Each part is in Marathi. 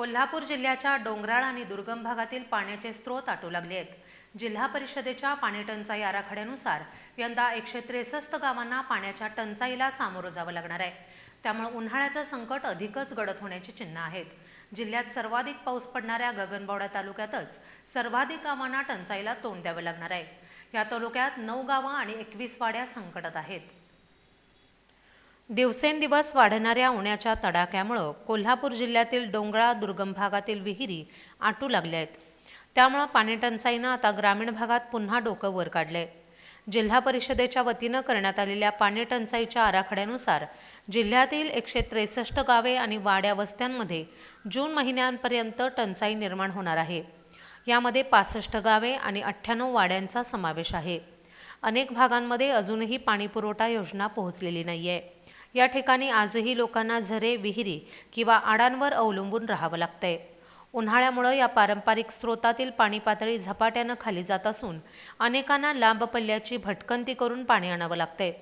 कोल्हापूर जिल्ह्याच्या डोंगराळ आणि दुर्गम भागातील पाण्याचे स्रोत आटू लागले आहेत. जिल्हा परिषदेच्या पाणी टंचाई आराखड्यानुसार यंदा एकशे त्रेसष्ट गावांना पाण्याच्या टंचाईला सामोरं जावं लागणार आहे. त्यामुळे उन्हाळ्याचं संकट अधिकच गडद होण्याची चिन्ह आहेत. जिल्ह्यात सर्वाधिक पाऊस पडणाऱ्या गगनबावडा तालुक्यातच सर्वाधिक गावांना टंचाईला तोंड द्यावं लागणार आहे. या तालुक्यात नऊ गावं आणि एकवीस वाड्या संकटात आहेत. दिवसेंदिवस वाढणाऱ्या उन्हाच्या तडाख्यामुळं कोल्हापूर जिल्ह्यातील डोंगराळ दुर्गम भागातील विहिरी आटू लागल्या आहेत. त्यामुळं पाणीटंचाईनं आता ग्रामीण भागात पुन्हा डोकं वर काढलंय. जिल्हा परिषदेच्या वतीनं करण्यात आलेल्या पाणी टंचाईच्या आराखड्यानुसार जिल्ह्यातील एकशे त्रेसष्ट गावे आणि वाड्या वस्त्यांमध्ये जून महिन्यांपर्यंत टंचाई निर्माण होणार आहे. यामध्ये पासष्ट गावे आणि अठ्ठ्याण्णव वाड्यांचा समावेश आहे. अनेक भागांमध्ये अजूनही पाणीपुरवठा योजना पोहोचलेली नाही आहे या ठिकाणी आजही लोकांना झरे विहिरी किंवा आडांवर अवलंबून राहावं लागतंय. उन्हाळ्यामुळं या पारंपरिक स्रोतातील पाणी पातळी झपाट्यानं खाली जात असून अनेकांना लांब पल्ल्याची भटकंती करून पाणी आणावं लागतंय.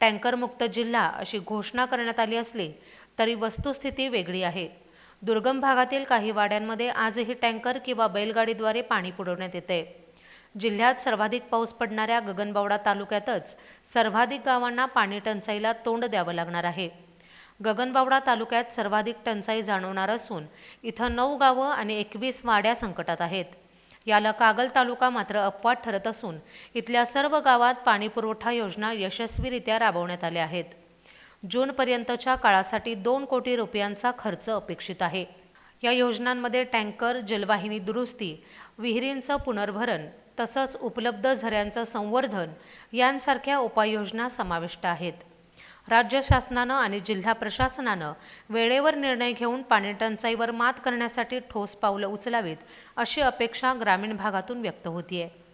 टँकरमुक्त जिल्हा अशी घोषणा करण्यात आली असली तरी वस्तुस्थिती वेगळी आहे. दुर्गम भागातील काही वाड्यांमध्ये आजही टँकर किंवा बैलगाडीद्वारे पाणी पुरवण्यात येते जिल्ह्यात सर्वाधिक पाऊस पडणाऱ्या गगनबावडा तालुक्यातच सर्वाधिक गावांना पाणी टंचाईला तोंड द्यावं लागणार आहे. गगनबावडा तालुक्यात सर्वाधिक टंचाई जाणवणार असून इथं नऊ गावं आणि एकवीस वाड्या संकटात आहेत. याला कागल तालुका मात्र अपवाद ठरत असून इथल्या सर्व गावात पाणीपुरवठा योजना यशस्वीरित्या राबवण्यात आल्या आहेत. जूनपर्यंतच्या काळासाठी दोन कोटी रुपयांचा खर्च अपेक्षित आहे. या योजनांमध्ये टँकर जलवाहिनी दुरुस्ती विहिरींचं पुनर्भरण तसंच उपलब्ध झऱ्यांचं संवर्धन यांसारख्या उपाययोजना समाविष्ट आहेत. राज्य शासनानं आणि जिल्हा प्रशासनानं वेळेवर निर्णय घेऊन पाणी टंचाईवर मात करण्यासाठी ठोस पावलं उचलावीत अशी अपेक्षा ग्रामीण भागातून व्यक्त होतीये.